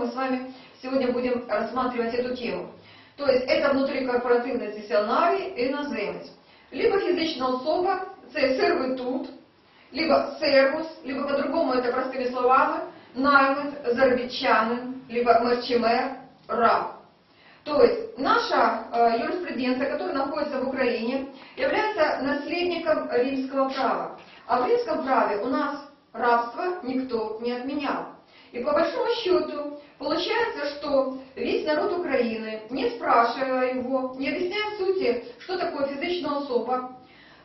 мы с вами сегодня будем рассматривать эту тему. То есть это внутрикорпоративний сесіонарій іноземець. Либо фізична особа, це сервитут, либо сервус, либо по-другому это простыми словами, наймит, заробітчанин, либо мерчимер, раб. То есть наша э, юриспруденция, которая находится в Украине, является наследником римского права. А в римском праве у нас рабство никто не отменял. И по большому счету получается, что весь народ Украины, не спрашивая его, не объясняя сути, что такое физичная особа,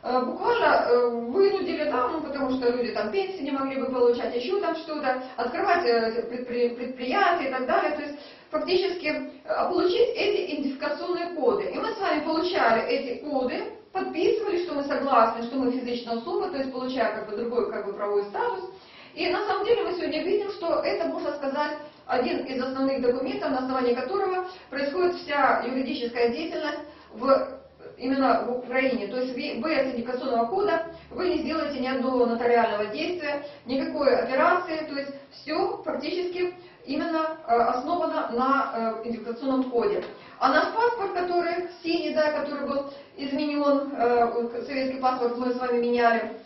э, буквально э, вынудили там, ну, потому что люди там пенсии не могли бы получать, еще там что-то, открывать э, предпри- предприятия и так далее. То есть фактически получить эти идентификационные коды. И мы с вами получали эти коды, подписывали, что мы согласны, что мы физичная особа, то есть получая как бы другой как бы правовой статус. И на самом деле мы сегодня видим, что это, можно сказать, один из основных документов, на основании которого происходит вся юридическая деятельность в, именно в Украине. То есть вы, без идентификационного кода вы не сделаете ни одного нотариального действия, никакой операции, то есть все фактически именно э, основано на э, идентификационном коде. А наш паспорт, который синий, да, который был изменен, э, советский паспорт мы с вами меняли,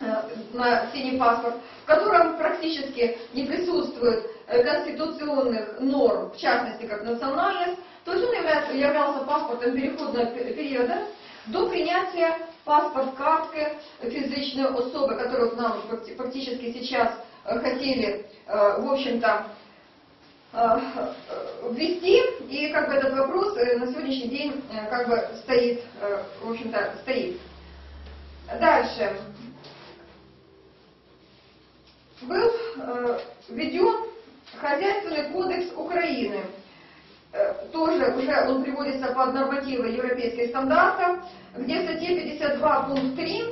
на синий паспорт, в котором практически не присутствует э, конституционных норм, в частности, как национальность, то есть он является, являлся паспортом переходного пе- периода до принятия паспорт-картки физичной особы, которую нам факти- фактически сейчас э, хотели, э, в общем-то, э, э, ввести, и как бы этот вопрос э, на сегодняшний день э, как бы стоит, э, в общем-то, стоит. Дальше. Был э, введен Хозяйственный кодекс Украины. Э, тоже уже он приводится под нормативы европейских стандартов, где в статье 52 пункт 3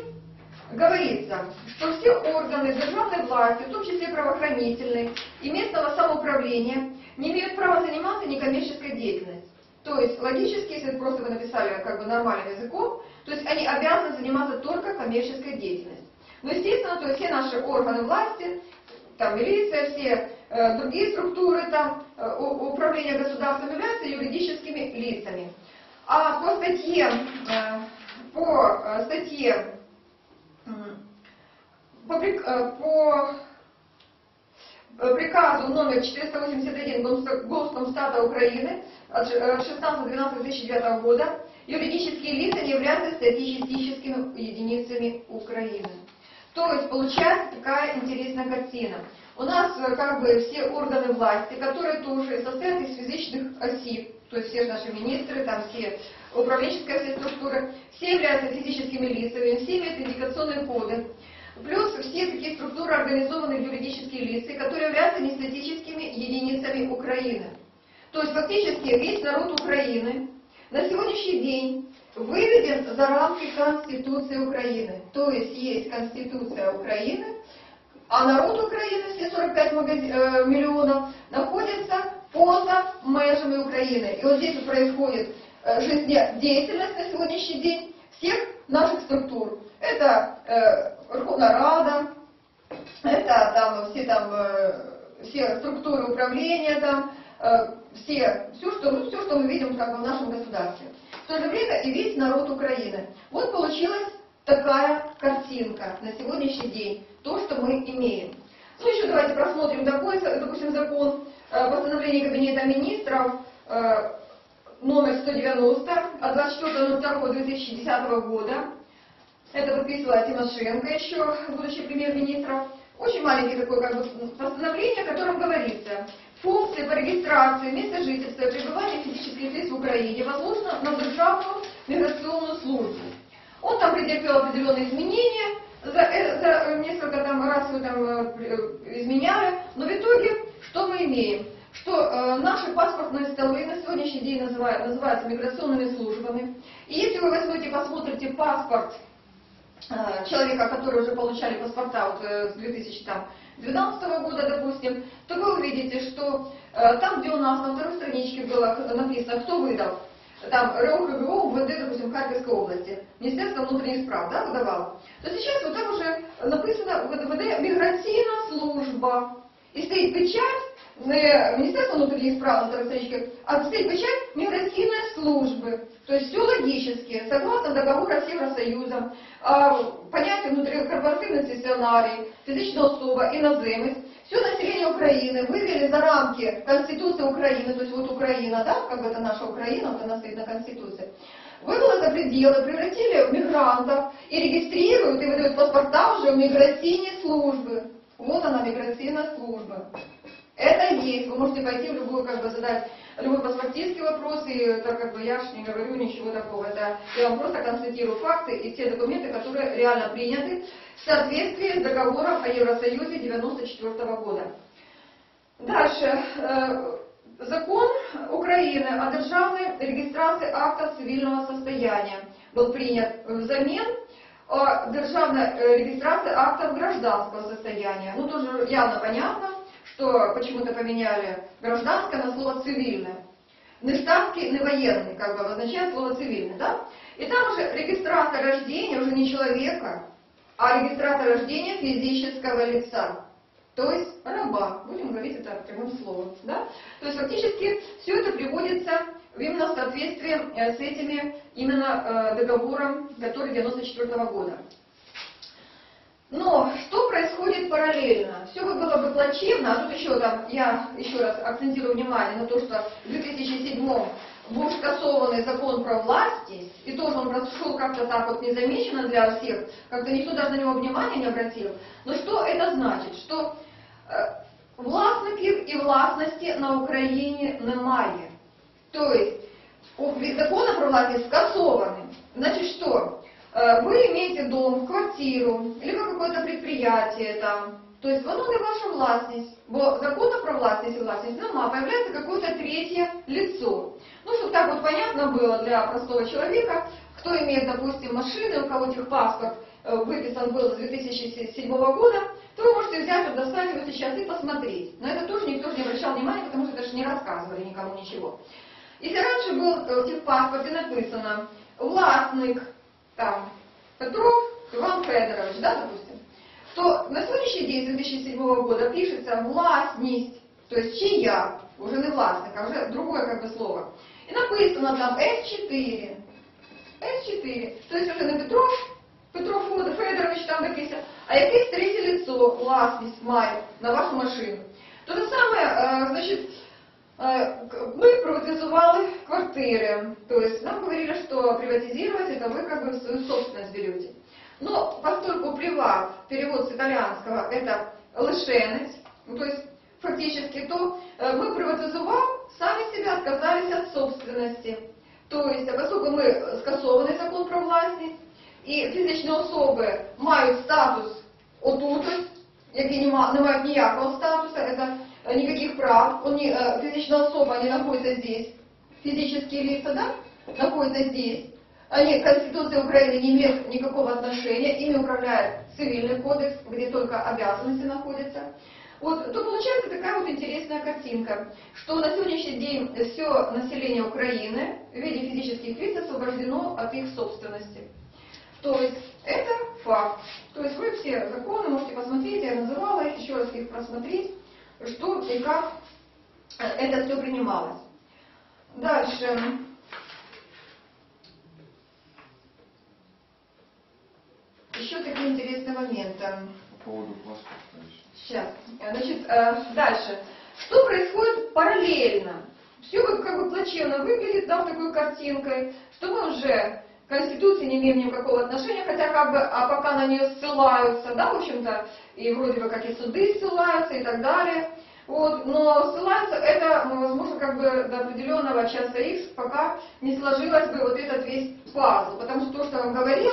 говорится, что все органы державной власти, в том числе правоохранительной и местного самоуправления, не имеют права заниматься некоммерческой деятельностью. То есть логически, если просто вы написали как бы нормальным языком, то есть они обязаны заниматься только коммерческой деятельностью. Но естественно, то есть все наши органы власти, там милиция, все э, другие структуры там э, у- управления государством являются юридическими лицами. А по статье, э, по э, статье, по, э, по э, приказу номер 481 Госстат- Госкомстата Украины от ш- э, 16.12.2009 года юридические лица не являются статистическими единицами Украины. То есть получается такая интересная картина. У нас э, как бы все органы власти, которые тоже состоят из физичных осиб, то есть все наши министры, там все управленческие все структуры, все являются физическими лицами, все имеют индикационные коды. Плюс все такие структуры организованы юридические лица, которые являются не статическими единицами Украины. То есть фактически весь народ Украины на сегодняшний день выведен за рамки Конституции Украины. То есть есть Конституция Украины, а народ Украины, все 45 магази- э, миллионов, находится поза межами Украины. И вот здесь происходит э, жизнедеятельность на сегодняшний день всех наших структур. Это э, Верховная Рада, это там все там э, все структуры управления там, э, все, все, что, ну, все, что мы видим как бы в нашем государстве. В то же время и весь народ Украины. Вот получилась такая картинка на сегодняшний день, то, что мы имеем. Ну, еще давайте просмотрим допустим, закон э, постановления Кабинета министров э, номер 190 от 24.02.2010 года. Это подписывала Тимошенко еще, будущий премьер-министр. Очень маленький такой как бы, постановление, в котором говорится, функции по регистрации места жительства и пребывания физических лиц в Украине возложено на Державную миграционную службу. Он там претерпел определенные изменения, за, э, за несколько там раз его там э, э, изменяли, но в итоге что мы имеем? Что э, наши паспортные столы на сегодняшний день называют, называются миграционными службами. И если вы возьмете, посмотрите паспорт э, человека, которые уже получали паспорта вот, э, с 2012 года, допустим, то вы увидите, что э, там, где у нас на второй страничке было написано, кто выдал, там РО ХГО УВД, допустим, Харьковской области, Министерство внутренних справ, да, выдавало, то сейчас вот там уже написано ВД, миграційна служба. И стоит печать не Министерство внутренних справ на страничке, а стоит печать миграционной службы. То есть все логически, согласно договору с Евросоюзом, а, понятие внутрикорпоративный сценарий, физичная особа, иноземец, все население Украины вывели за рамки Конституции Украины, то есть вот Украина, да, как бы это наша Украина, вот она стоит на Конституции, вывела за пределы, превратили в мигрантов и регистрируют и выдают паспорта уже в миграционные службы. Вот она, миграционная служба. Это есть. Вы можете пойти в любую, как бы, задать любой паспортистский вопрос, и это как бы я ж не говорю ничего такого. Это я вам просто констатирую факты и те документы, которые реально приняты в соответствии с договором о Евросоюзе 94 года. Дальше. Э, закон Украины о державной регистрации актов цивильного состояния был принят взамен о державной э, регистрации актов гражданского состояния. Ну, тоже явно понятно, что почему-то поменяли гражданское на слово цивильное. Не не военный, как бы обозначает слово цивильный, да? И там уже регистрация рождения уже не человека, а регистрация рождения физического лица. То есть раба, будем говорить это прямым словом. Да? То есть фактически все это приводится именно в соответствии э, с этими именно э, договором, который 94 -го года. Но что происходит параллельно? Все бы было бы плачевно, а тут еще там, я еще раз акцентирую внимание на то, что в 2007 был скасованный закон про власти, и тоже он прошел как-то так вот незамеченно для всех, как-то никто даже на него внимания не обратил. Но что это значит? Что э, власників и власності на Украине немає. То есть закон про власність скасований. Значит, что? Э, вы имеете дом, квартиру, либо какое-то предприятие там, то есть воно не ваша власність, бо закону про власність и власність нема, появляется какое-то третье лицо. Ну, чтобы так вот понятно было для простого человека, кто имеет, допустим, машины, у кого техпаспорт э, выписан был с 2007 года, то вы можете взять, вот достать его сейчас и посмотреть. Но это тоже никто же не обращал внимания, потому что даже не рассказывали никому ничего. Если раньше был э, в техпаспорте написано «властник», там, Петров Иван Федорович, да, допустим, то на сегодняшний день, 2007 года, пишется властность, то есть чья, уже не властник, а уже другое как бы слово. И написано там С4. С4. То есть уже не Петров, Петров Федорович там написано, а якесь третє лицо, власність має на вашу машину. То же самое, э, значит, мы приватизовали квартиры. То есть нам говорили, что приватизировать это вы как бы свою собственность берете. Но поскольку приват, перевод с итальянского, это лишенец, ну, то есть фактически, то э, мы приватизовав, сами себя отказались от собственности. То есть, а поскольку мы скасований закон про власність, і фізичні особи мають статус отут, які не мають ніякого статусу, це Э, никаких прав, он не, э, физическая особа не находится здесь, физические лица, да, находятся здесь, они к Конституции Украины не имеют никакого отношения, ими управляет цивильный кодекс, где только обязанности находятся. Вот, то получается такая вот интересная картинка, что на сегодняшний день все население Украины в виде физических лиц освобождено от их собственности. То есть это факт. То есть вы все законы можете посмотреть, я называла их, еще раз их просмотреть что и как это все принималось. Дальше. Еще такие интересные моменты. По поводу паспорта Сейчас. Значит, э, дальше. Что происходит параллельно? Все как бы плачевно выглядит, да, такой картинкой, что мы уже Конституции не имеем никакого отношения, хотя как бы, а пока на нее ссылаются, да, в общем-то, и вроде бы как и суды ссылаются и так далее. Вот, но ссылаться это, ну, возможно, как бы до определенного часа X, пока не сложилось бы вот этот весь пазл. Потому что то, что я вам говорила,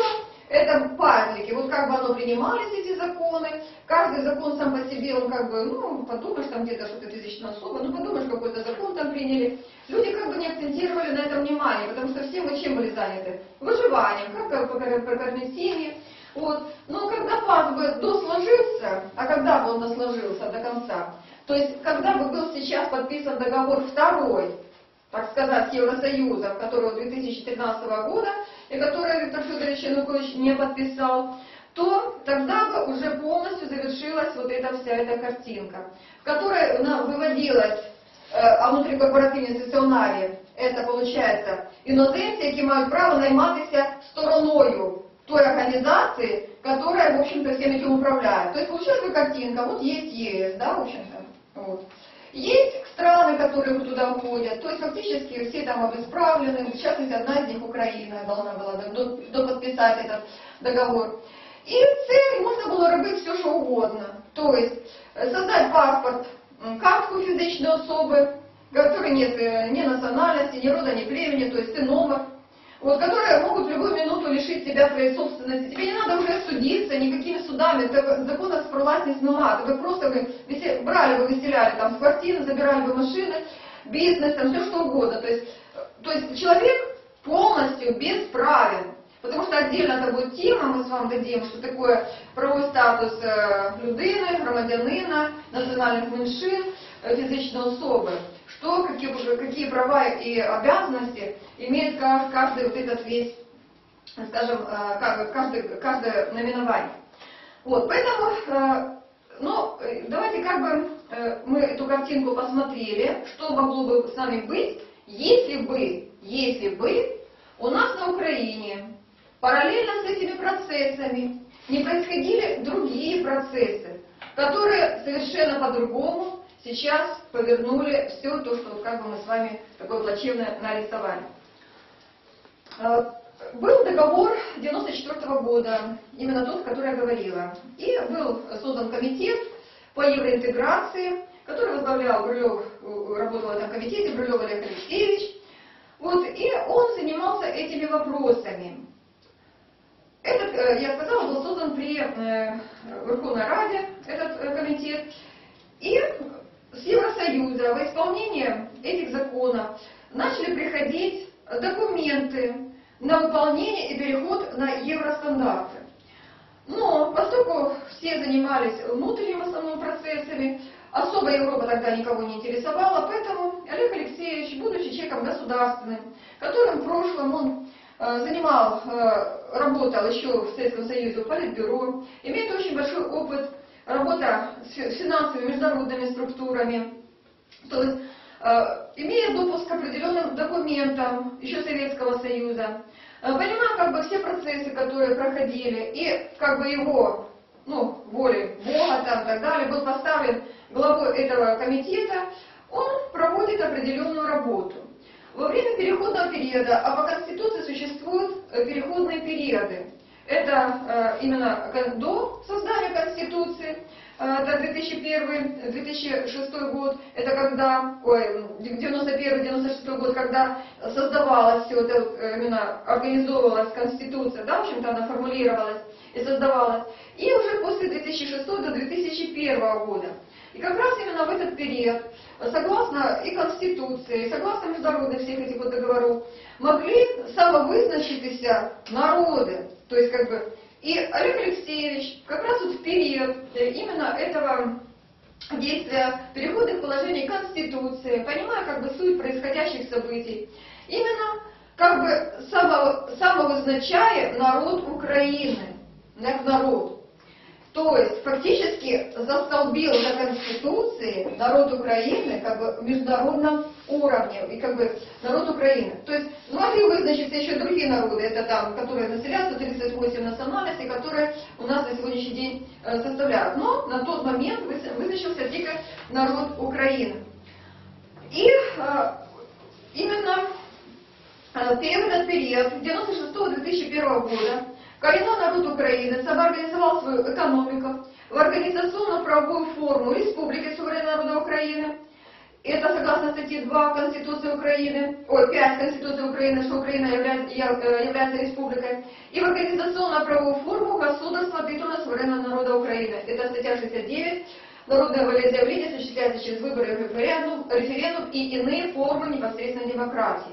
это пазлики. Вот как бы оно принимались, эти законы. Каждый закон сам по себе, он как бы, ну, подумаешь, там где-то что-то физично особо, ну, подумаешь, какой-то закон там приняли. Люди как бы не акцентировали на этом внимание, потому что все мы чем были заняты? Выживанием, как прокормить семьи. Вот. Но когда пазл бы досложился, а когда бы он досложился до конца, то есть, когда бы был сейчас подписан договор второй, так сказать, с Евросоюзом, который 2013 года, и который Виктор Федорович Янукович не подписал, то то тогда бы уже полностью завершилась вот эта вся эта картинка, в которой нам выводилось е, а внутрікорпоративній стаціонарі це виходить іноземці, які мають право найматися стороною той организации, которая, в общем-то, всем этим управляет. То есть получилась бы картинка, вот есть ЕС, да, в общем-то, вот. Есть страны, которые туда входят, то есть фактически все там обесправлены, в частности, одна из них Украина должна была до, до подписать этот договор. І це можна було робити все, що угодно. Тобто создать паспорт, м, картку фізичної особи, которой нет э, ни национальности, ни рода, ни племени, то есть ты номер, вот, которые могут в любую минуту лишить тебя твоей собственности. Тебе не надо уже судиться никакими судами, это закона про властность нема. Вы просто вы весе- брали бы, выселяли там с квартиры, забирали бы машины, бизнес, там все что угодно. То есть, э, то есть человек полностью бесправен. Потому что отдельно это будет тема, мы с вами дадим, що такое правовий статус е, людини, громадянина, національних меншин, е, фізичної особи. Что, какие, уже- какие права и обязанности имеет ка- каждый вот этот весь, скажем, ка- каждый, каждое наименование. Вот, поэтому, э, ну, давайте как бы э, мы эту картинку посмотрели, что могло бы с нами быть, если бы, если бы у нас на Украине параллельно с этими процессами не происходили другие процессы, которые совершенно по-другому сейчас повернули все то, что как бы мы с вами такое плачевное нарисовали. Э, Был договор 94 года, именно тот, который я говорила. И был создан комитет по евроинтеграции, который возглавлял Брюлев, э, работал в этом комитете, Брюлев Олег Алексеевич. Вот, и он занимался этими вопросами. Этот, э, я сказала, был создан при Верховной Раде, этот комитет. И с Евросоюза во исполнение этих законов начали приходить документы на выполнение и переход на евростандарты. Но поскольку все занимались внутренними в основном процессами, особо Европа тогда никого не интересовала, поэтому Олег Алексеевич, будучи человеком государственным, которым в прошлом он э, занимал, э, работал еще в Советском Союзе в Политбюро, имеет очень большой опыт работа с фи- финансовыми международными структурами, то есть э, имея допуск к определенным документам еще Советского Союза, э, понимая как бы все процессы, которые проходили, и как бы его, ну, волей Бога там и так далее, был поставлен главой этого комитета, он проводит определенную работу. Во время переходного периода, а по Конституции существуют э, переходные периоды. Это э, именно до создания Конституции, э, это 2001-2006 год, это когда, ой, 91-96 год, когда создавалась все это, э, именно организовывалась Конституция, да, в общем-то она формулировалась и создавалась, и уже после 2006 до 2001 года. И как раз именно в этот период, согласно и Конституции, и согласно международных всех этих вот договоров, могли самовызначитися народы. То есть как бы и Олег Алексеевич как раз вот в период э, именно этого действия переходных положений Конституции, понимая как бы суть происходящих событий, именно как бы само, самовызначая народ Украины, как народ. То есть фактически застолбил на Конституции народ Украины как бы в международном уровне, и как бы народ Украины. То есть могли вызначиться еще другие народы, это там, которые населяют 138 национальностей, которые у нас на сегодняшний день э, составляют. Но на тот момент выз- вызначился только народ Украины. И э, именно э, в этот период, с 96-2001 года, коренной народ Украины самоорганизовал свою экономику в организационно-правовую форму Республики Суверенного народа Украины. Это согласно статье 2 Конституции Украины, ой, 5 Конституции Украины, что Украина является, э, является республикой, и в организационно-правовую форму государства титула суверенного народа Украины. Это статья 69. Народное волеизъявление осуществляется через выборы референдум, референдум и иные формы непосредственной демократии.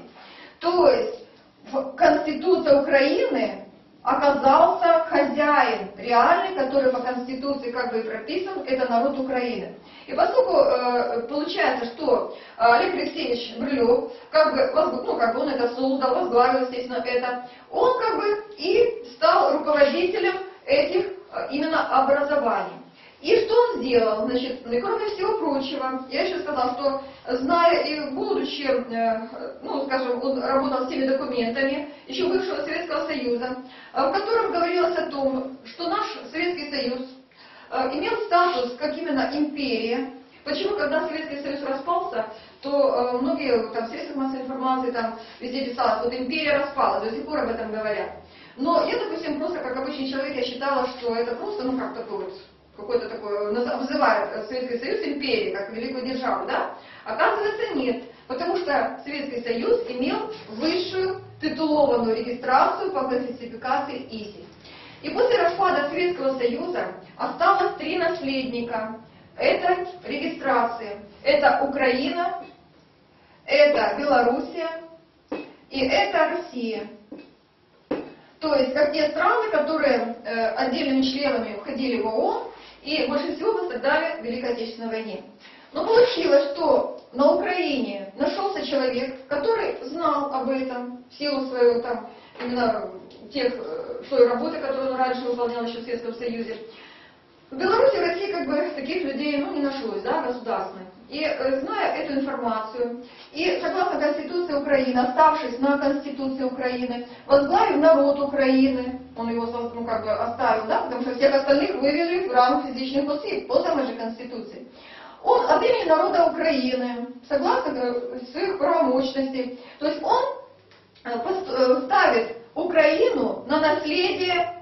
То есть в Конституции Украины оказался хозяин реальный, который по Конституции как бы и прописан, это народ Украины. И поскольку э, получается, что э, Олег Алексеевич Брюлев, как бы, ну, как бы он это создал, возглавил, естественно, это, он как бы и стал руководителем этих э, именно образования. И что он сделал? Значит, ну и кроме всего прочего, я еще сказала, что зная и будучи, э, ну, скажем, он работал с теми документами еще бывшего Советского Союза, э, в которых говорилось о том, что наш Советский Союз э, имел статус как именно империя. Почему, когда Советский Союз распался, то э, многие там, средства массовой информации там везде писалось, вот империя распалась, до сих пор об этом говорят. Но я, допустим, просто как обычный человек, я считала, что это просто, ну, как такой вот какой-то такой, наз- обзывают Советский Союз империей, как великую державу, да? Оказывается, нет. Потому что Советский Союз имел высшую титулованную регистрацию по классификации ИСИ. И после распада Советского Союза осталось три наследника этой регистрации. Это Украина, это Белоруссия и это Россия. То есть, как те страны, которые э, отдельными членами входили в ООН и больше всего пострадали в Великой Отечественной войне. Но получилось, что на Украине нашелся человек, который знал об этом в силу своего там, именно тех, э, той работы, которую он раньше выполнял еще в Советском Союзе. В Беларуси и России как бы таких людей ну, не нашлось, да, государственных. И э, зная эту информацию, и согласно Конституции Украины, оставшись на Конституции Украины, возглавив народ Украины, он его ну, как бы оставил, да, потому что всех остальных вывели в ранг физичных осіб по самой же Конституции. Он от имени народа Украины, согласно э, своих правомощностей, то есть он э, ставит Украину на наследие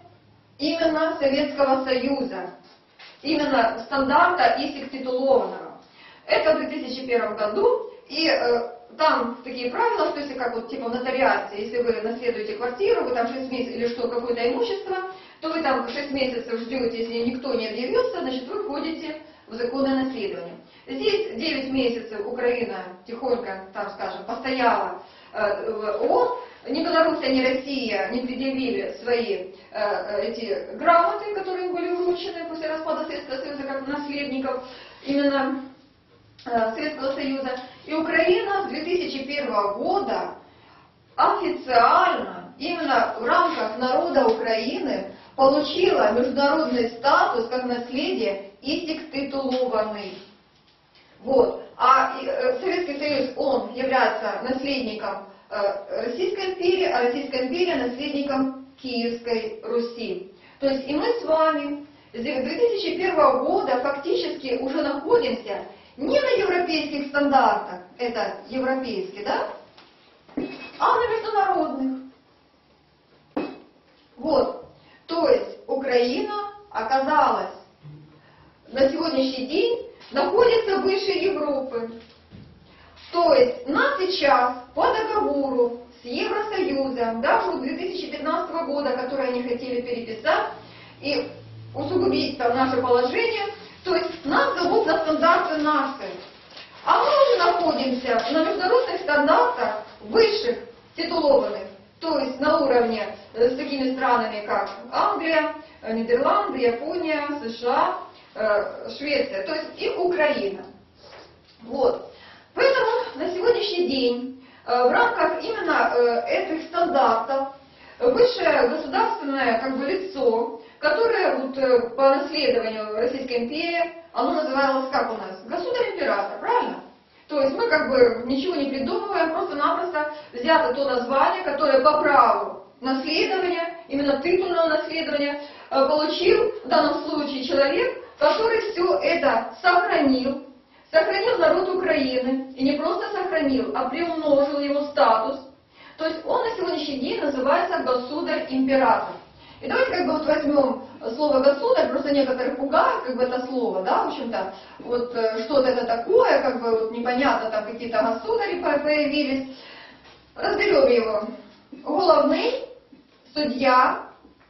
именно Советского Союза, именно стандарта ИСИК титулованного. Это в 2001 году, и э, там такие правила, что если как вот типа в нотариате, если вы наследуете квартиру, вы там 6 месяцев или что, какое-то имущество, то вы там 6 месяцев ждете, если никто не объявился, значит вы входите в законное наследование. Здесь 9 месяцев Украина тихонько, там скажем, постояла э, в ООН, ни Белоруссия, ни Россия не предъявили свои э, эти грамоты, которые им были вручены после распада Советского Союза как наследников именно Советского Союза. И Украина с 2001 года официально, именно в рамках народа Украины, получила международный статус как наследие ИСИК титулованный. Вот. А э, Советский Союз, он является наследником э, Российской империи, а Российская империя наследником Киевской Руси. То есть и мы с вами с 2001 года фактически уже находимся не на европейских стандартах, это европейские, да, а на международных. Вот. То есть Украина оказалась на сегодняшний день находится выше Европы. То есть нас сейчас по договору с Евросоюзом, даже с 2015 года, который они хотели переписать и усугубить там наше положение, то есть нас зовут на стандарты нации. А мы уже находимся на международных стандартах высших титулованных, то есть на уровне э, с такими странами, как Англия, э, Нидерланды, Япония, США, э, Швеция, то есть и Украина. Вот. Поэтому на сегодняшний день в рамках именно этих стандартов высшее государственное как бы лицо, которое вот э, по наследованию Российской империи, оно называлось как у нас? Государь-император, правильно? То есть мы как бы ничего не придумываем, просто-напросто взято то название, которое по праву наследования, именно титульного наследования, э, получил в данном случае человек, который все это сохранил, сохранил народ Украины, и не просто сохранил, а приумножил его статус. То есть он на сегодняшний день называется государь-император. И давайте как бы вот возьмем слово государь, просто некоторых пугает как бы это слово, да, в общем-то, вот э, что-то это такое, как бы вот непонятно, там какие-то государи по- появились. Разберем его. Головний суддя,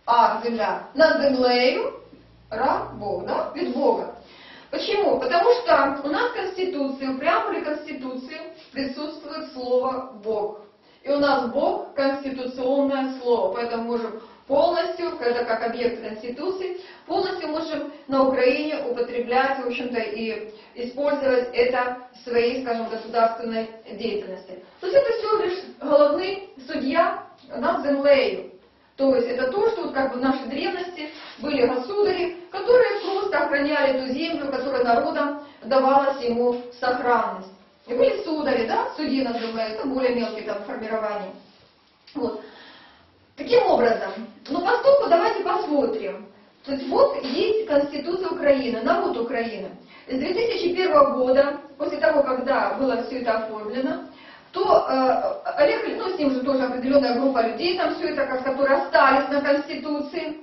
а, земля, над землею, ра, Бог, да, від Бога. Почему? Потому что у нас в Конституции, в преамбуле Конституции присутствует слово Бог. И у нас Бог конституционное слово, поэтому можем полностью, это как объект Конституции, полностью можем на Украине употреблять, в общем-то, и использовать это в своей, скажем, государственной деятельности. То есть это всего лишь головный судья над землею. То есть это то, что вот как бы в нашей древности были государи, которые просто охраняли ту землю, которая народом давалась ему в сохранность. И были судари, да, судьи называют, это более мелкие там формирования. Вот. Таким образом, ну поскольку давайте посмотрим. То есть вот есть Конституция Украины, народ Украины. С 2001 года, после того, когда было все это оформлено, то э, Олег, ну с ним же тоже определенная группа людей, там все это, как, которые остались на Конституции,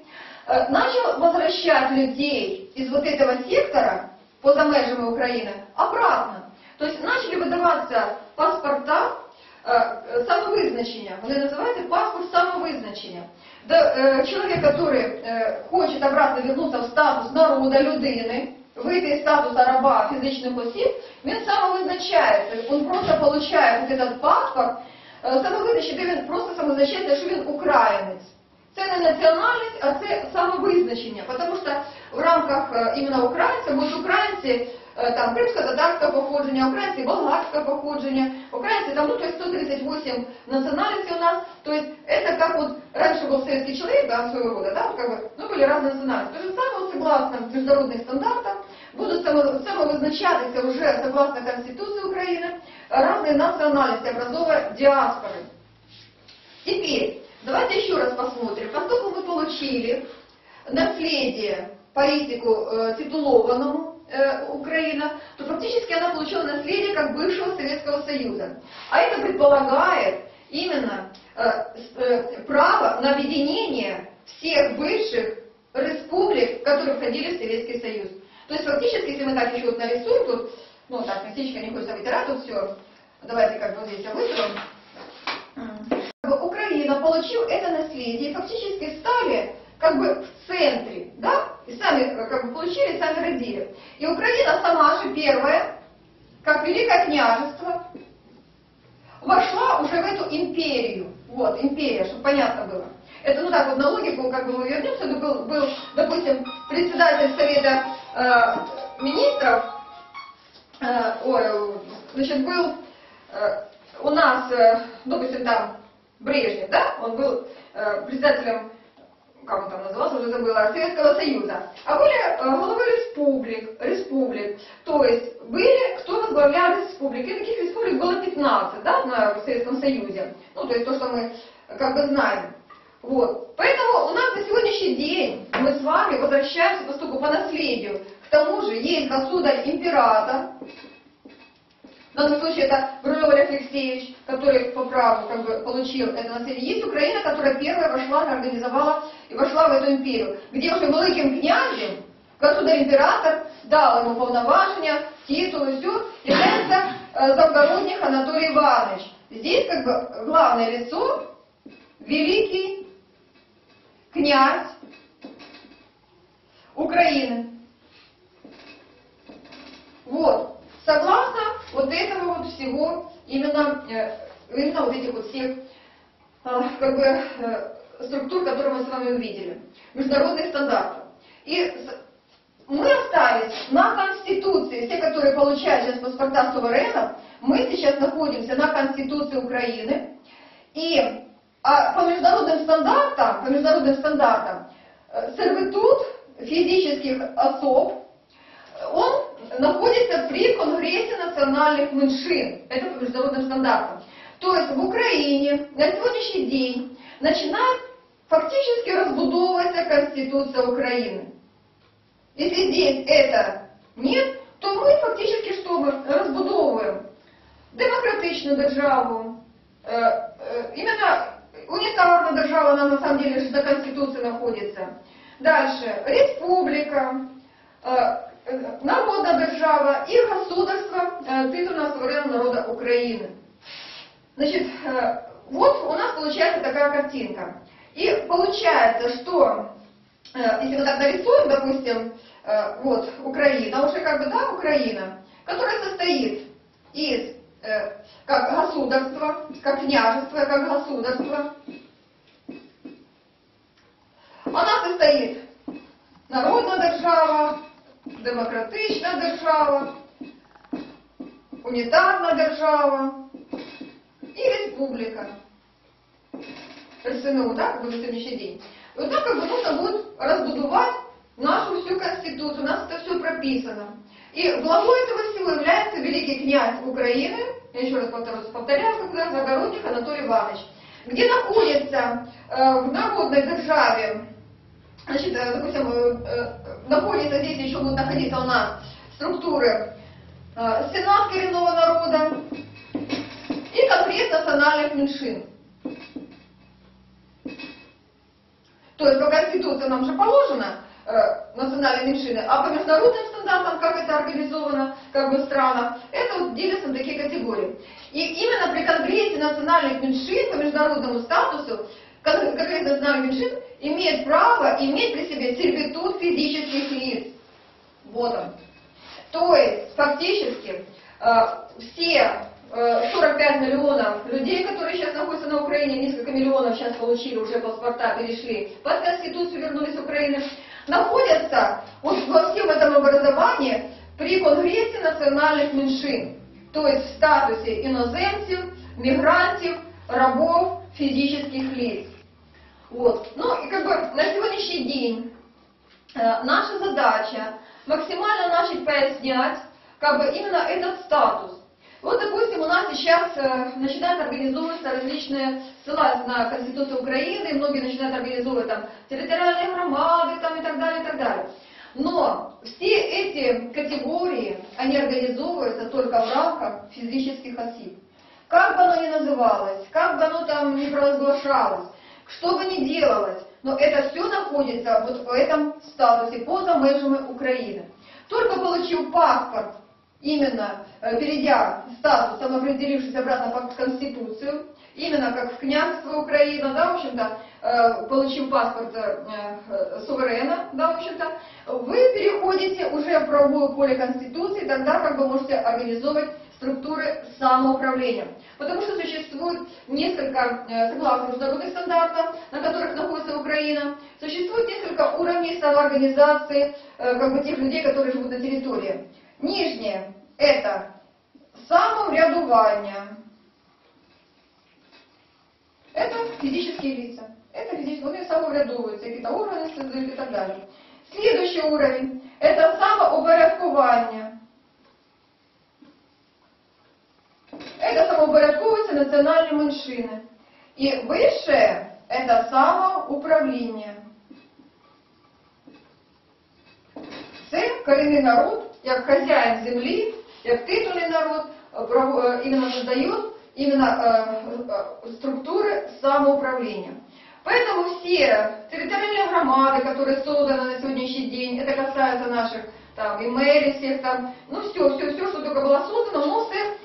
э, начал возвращать людей из вот этого сектора, поза межами Украины, обратно. То есть начали выдаваться паспорта Е, самовызначения. Вони называют их паспорт самовызначения. Да, е, человек, который хочет обратно вернуться в статус народа, людини, выйти из статуса раба физичных осіб, він самовизначається. Він просто получає вот этот паспорт, е, самовизначить, він просто самозначається, що він українець. Це не національність, а це самовизначення, тому що в рамках іменно українця, ми ж українці, там кримсько-татарського походження, українці болгарського походження, українці там, ну, то есть 138 национальностей у нас, то есть это как вот раньше был советский человек, да, своего рода, да, вот как бы, ну, были разные национальности. То же самое, вот, согласно международных стандартам, будут само- самовызначаться уже, согласно Конституции Украины, разные национальности, образовывая диаспоры. Теперь, давайте еще раз посмотрим. Поскольку мы получили наследие политику э, титулованному э, Украина, то фактически она получила наследие как бывшего Советского Союза. А это предполагает именно э, э, право на объединение всех бывших республик, которые входили в Советский Союз. То есть фактически, если мы так еще вот нарисуем, тут, ну так, местечко не хочется вытирать, тут все, давайте как бы вот здесь я вытру. Украина, получив это наследие, фактически стали как бы в центре, да, и сами как бы получили, сами родили. И Украина сама же первая, как великое княжество, вошла уже в эту империю. Вот, империя, чтобы понятно было. Это, ну так вот на логику, как бы мы вернемся, ну, был, был, допустим, председатель Совета э, министров, э, ой, значит, был э, у нас, э, допустим, там Брежнев, да, он был э, председателем, как он там назывался, уже забыла, Советского Союза. А были э, головы республик, республик. То есть были, кто возглавлял республики. И таких республик было 15, да, на, Советском Союзе. Ну, то есть то, что мы как бы знаем. Вот. Поэтому у нас на сегодняшний день мы с вами возвращаемся, поскольку по наследию, к тому же есть государь-император, в данном случае это Брюлев Алексеевич, который по праву как бы получил это наследие. Есть Украина, которая первая вошла, организовала и вошла в эту империю, где уже великим князем государь-император дал ему полноважения, титул все, является э, Завгородних Анатолий Иванович. Здесь как бы главное лицо великий князь Украины. Вот. Согласно вот этого вот всего, именно, э, именно вот этих вот всех а, как бы, э, структур, которые мы с вами увидели, международных стандартов. И мы остались на Конституции, все, которые получают сейчас паспорта суверенов, мы сейчас находимся на Конституции Украины, и а, по международным стандартам, по международным стандартам, э, сервитут физических особ он находится при Конгрессе национальных меньшин. Это по международным стандартам. То есть в Украине на сегодняшний день начинает фактически разбудовываться Конституция Украины. Если здесь это нет, то мы фактически что мы разбудовываем? Демократичную державу, э, э, именно унитарная держава, она на самом деле же на Конституции находится. Дальше, республика, народная держава и государство титульного суверенного народа Украины. Значит, вот у нас получается такая картинка. И получается, что если мы так нарисуем, допустим, вот Украина, уже как бы, да, Украина, которая состоит из э, как государства, как княжество, как государство. Она состоит народна держава, демократична держава, унітарна держава і республіка. РСНУ, да, как бы на сегодняшний день. И вот так как бы нужно будет разбудовать нашу всю Конституцию, у нас это все прописано. И главой этого всего является великий князь Украины, я еще раз повторюсь, повторяю, когда Загородник Анатолий Иванович, где находится э, в народной державе, значит, э, допустим, э, э, находится здесь еще будут находиться у нас структуры э, Сенат коренного народа и Конгресс национальных меньшин. То есть по Конституции нам же положено э, национальные меньшины, а по международным стандартам, как это организовано как бы в странах, это вот делятся на такие категории. И именно при Конгрессе национальных меньшин по международному статусу Кон- Конгресс национальных меньшин имеет право иметь при себе сервитут физических лиц. Вот он. То есть, фактически, э, все э, 45 миллионов людей, которые сейчас находятся на Украине, несколько миллионов сейчас получили уже паспорта, перешли под Конституцию, вернулись с Украины, находятся вот во всем этом образовании при Конгрессе национальных меньшин. То есть в статусе иноземцев, мигрантов, рабов, физических лиц. Вот. Ну и как бы на сегодняшний день Э, наша задача максимально начать пояснять как бы именно этот статус. Вот, допустим, у нас сейчас э, начинают организовываться различные, ссылаясь на Конституцию Украины, многие начинают организовывать там территориальные громады там, и так далее, и так далее. Но все эти категории, они организовываются только в рамках физических осіб. Как бы оно ни называлось, как бы оно там ни провозглашалось, что бы ни делалось, но это все находится вот в этом статусе поза межами Украины. Только получив паспорт, именно э, перейдя статус, самоопределившись обратно под Конституцию, именно как в княжество Украина, да, в общем-то, э, получив паспорт э, суверена, да, в общем-то, вы переходите уже в правовое поле Конституции, тогда как бы можете организовывать структуры самоуправления. Потому что существует несколько, э, согласно международных стандартов, на которых находится Украина, существует несколько уровней самоорганизации э, как бы тех людей, которые живут на территории. Нижнее – это самоврядування. Это физические лица. Это физические, вони самоврядовуються, какие-то органы создают и так далее. Следующий уровень – это самоупорядкование. Это самоупорядковуються национальные меньшины. И высшее – это самоуправление. Це корінний народ, як хазяїн землі, як титульний народ, е, право- е, именно создает именно э, э, структуры самоуправления. Поэтому все территориальные громады, которые созданы на сегодняшний день, это касается наших там и мэрий всех там, ну все, все, все, что только было создано, но все са- це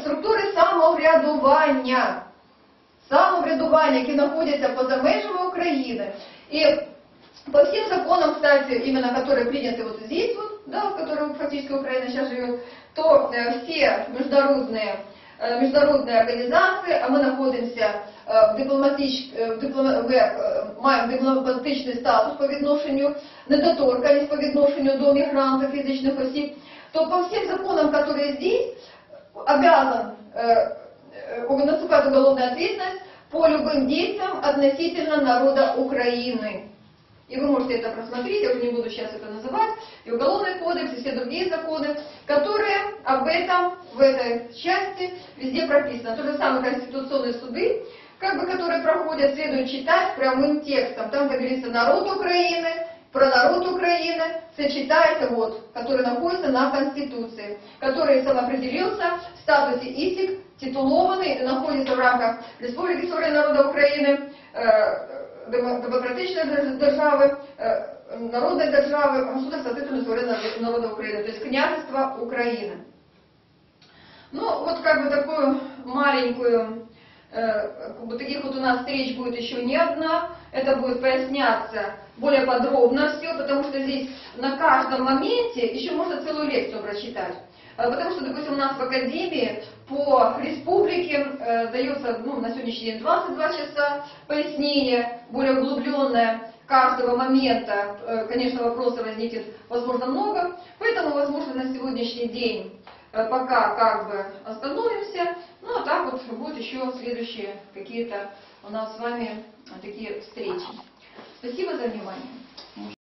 структури самоврядування. Самоврядування, які знаходяться поза межами України. І по всем законам, кстати, именно которые приняты вот здесь вот, да, в котором фактически Украина сейчас живет, то э, все международные, э, международные организации, а мы находимся э, в дипломатич, э, в диплома- в, э, маємо дипломатичний статус по відношенню, недоторканність по відношенню до мігрантів, фізичних осіб, то по всем законам, которые здесь, обязан э, э, наступать уголовная ответственность по любым действиям относительно народа Украины. И вы можете это просмотреть, я уже не буду сейчас это называть, и Уголовный кодекс, и все другие законы, которые об этом в этой части везде прописано. То же самое конституционные суды, как бы, которые проходят, следует читать прямым текстом. Там, как говорится, народ Украины, про народ Украины, все читается вот, который находится на Конституции, который самоопределился в статусе ИСИК, титулованный находится в рамках Республики Суверенного народа Украины, э, демо- демократичной держ- державы, э, народной державы, государства суверенного народа Украины, то есть княжество Украины. Ну, вот как бы такую маленькую, как бы таких вот у нас встреч будет еще не одна. Это будет поясняться более подробно все, потому что здесь на каждом моменте еще можно целую лекцию прочитать. Э, Потому что, допустим, у нас в Академии по республике э, дается ну, на сегодняшний день 22 часа пояснения, более углубленное каждого момента. Э, Конечно, вопросов возникнет, возможно, много. Поэтому, возможно, на сегодняшний день э, пока как бы остановимся Ну, а так вот будут еще следующие какие-то у нас с вами такие встречи. Спасибо за внимание.